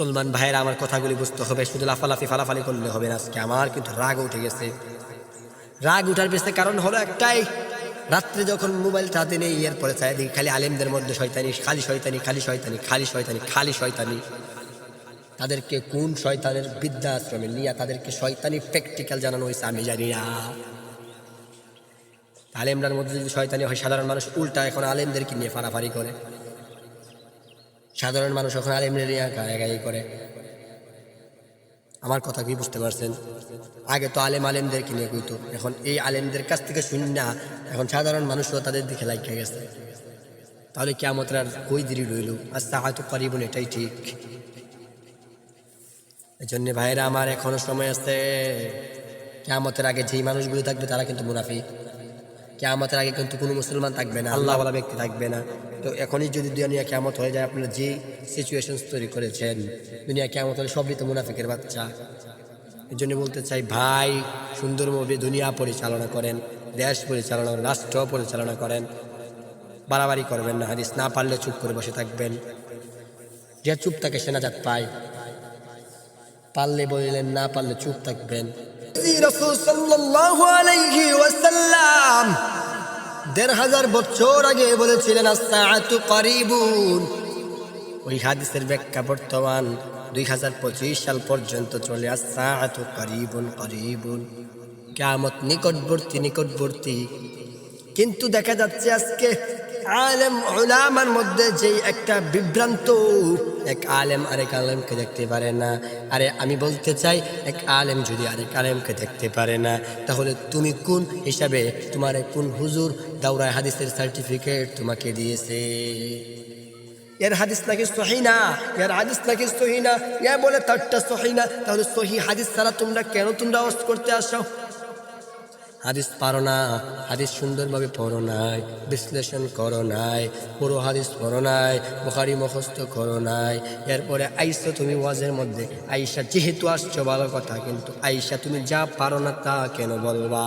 মুসলমান ভাইয়েরা, আমার কথাগুলি বুঝতে হবে। শুধু লাফালাফি, ফালাফালি করলে হবে না আজকে। আমার কিন্তু রাগ উঠে গেছে। রাগ উঠার পেছনে কারণ হলো একটাই। রাত্রে যখন মোবাইলটা হাতে নেই পরে চাই দেখি খালি আলেমদের মধ্যে শয়তানি, খালি শয়তানি খালি শয়তানি খালি শয়তানি খালি শয়তানি। তাদেরকে কোন শয়তানের বিদ্যা আশ্রমে নিয়ে তাদেরকে শয়তানি প্র্যাকটিক্যাল জানানো হয়েছে আমি জানি না। আলেমরার মধ্যে যদি শয়তানি হয়, সাধারণ মানুষ উল্টা এখন আলেমদেরকে নিয়ে ফাড়াফাড়ি করে। সাধারণ মানুষ এখন আলেমদের নিয়ে গায়ে করে। আমার কথা কি বুঝতে পারছেন? আগে তো আলেম আলেমদেরকে নিয়ে কইতো, এখন এই আলেমদের কাছ থেকে শুনি না, এখন সাধারণ মানুষও তাদের দিকে লাগিয়ে গেছে। তাহলে কেমতের আর কই দেরি রইল? আস্তে হয়তো করিবন, এটাই ঠিক। এই জন্য ভাইরা আমার এখনও সময় আছে। কেমতের আগে যেই মানুষগুলো থাকবে, তারা কিন্তু মুনাফি কেয়ামতের আগে কিন্তু কোনো মুসলমান থাকবে না, আল্লাহ আল্লাহওয়ালা ব্যক্তি থাকবে না। তো এখনই যদি দুনিয়া কেয়ামত হয়ে যায়, আপনারা যে সিচুয়েশন তৈরি করেছেন, দুনিয়া কেয়ামত হলে সবই তো মুনাফিকের বাচ্চা। এই জন্য বলতে চাই, ভাই সুন্দরভাবে দুনিয়া পরিচালনা করেন, দেশ পরিচালনা করেন, রাষ্ট্র পরিচালনা করেন। বাড়াবাড়ি করবেন না, হাদিস না পারলে চুপ করে বসে থাকবেন। যে চুপ থাকে সেনাজাত পায়। পারলে বললেন, না পারলে চুপ থাকবেন। দেড় হাজার বছর আগে বলেছিলেন ওই হাদিসের ব্যাখ্যা বর্তমান দুই হাজার পঁচিশ সাল পর্যন্ত চলে আসাআতু করিবুন করিবুন। কিয়ামত নিকটবর্তী নিকটবর্তী। কিন্তু দেখা যাচ্ছে আজকে আলেম ওলামার মধ্যে যে একটা বিভ্রান্ত, এক আলেম আরেক আলেমকে দেখতে পারে না। আরে আমি বলতে চাই, এক আলেম যদি আরেক আলেমকে দেখতে পারে না, তাহলে তুমি কোন হিসাবে তোমার কোন হুজুর দাউরায় হাদিসের সার্টিফিকেট তোমাকে দিয়েছে? এর হাদিস নাকি সহি না? এর হাদিস নাকি সহি না? এ বলে তারটা সহি না, তাহলে সহি হাদিস ছাড়া তোমরা কেন তোমরা করতে আসো? হাদিস পারো না, হাদিস সুন্দরভাবে পড়ো নাই, বিশ্লেষণ করো নাই, পুরো হাদিস পড়ো নাই, বোখারি মুখস্থ করো নাই। এরপরে আইসা তুমি ওয়াজের মধ্যে, আইসা যেহেতু আসছো, ভালো কথা, কিন্তু আইসা তুমি যা পারো না তা কেন বলবা?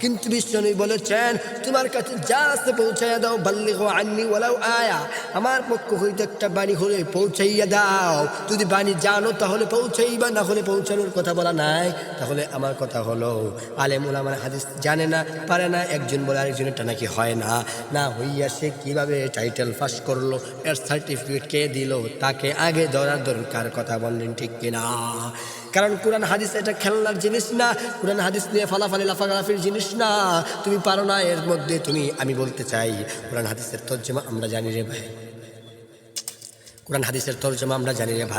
কিন্তু বিশ্বনবী বলেছেন, তোমার কাছে যা আছে পৌঁছাইয়া দাও বাল্লি গো আননি ওলাও আয়া। আমার পক্ষ হইতে একটা বাণী হলে পৌঁছাইয়া দাও। যদি বাণী জানো, তাহলে পৌঁছাইবা, না হলে পৌঁছানোর কথা বলা নাই, তাহলে আমার কথা হলো। আলেম ওলামার হাদিস জানে না, পারে না, একজন বলে আরেকজনেরটা নাকি হয় না। না হইয়া সে কীভাবে টাইটেল পাস করল, এর সার্টিফিকেট কে দিল, তাকে আগে ধরার দরকার কথা বললেন ঠিক কিনা? কারণ কোরআন, হাদিস এটা খেলনার জিনিস না, কোরআন, হাদিস নিয়ে ফালাফালি লাফাগালাফির জিনিস না। তুমি পারো না, এর মধ্যে তুমি, আমি বলতে চাই, কোরআন, হাদিসের তর্জমা আমরা জানি রে ভাই। কোরআন, হাদিসের তর্জমা আমরা জানি রে ভাই।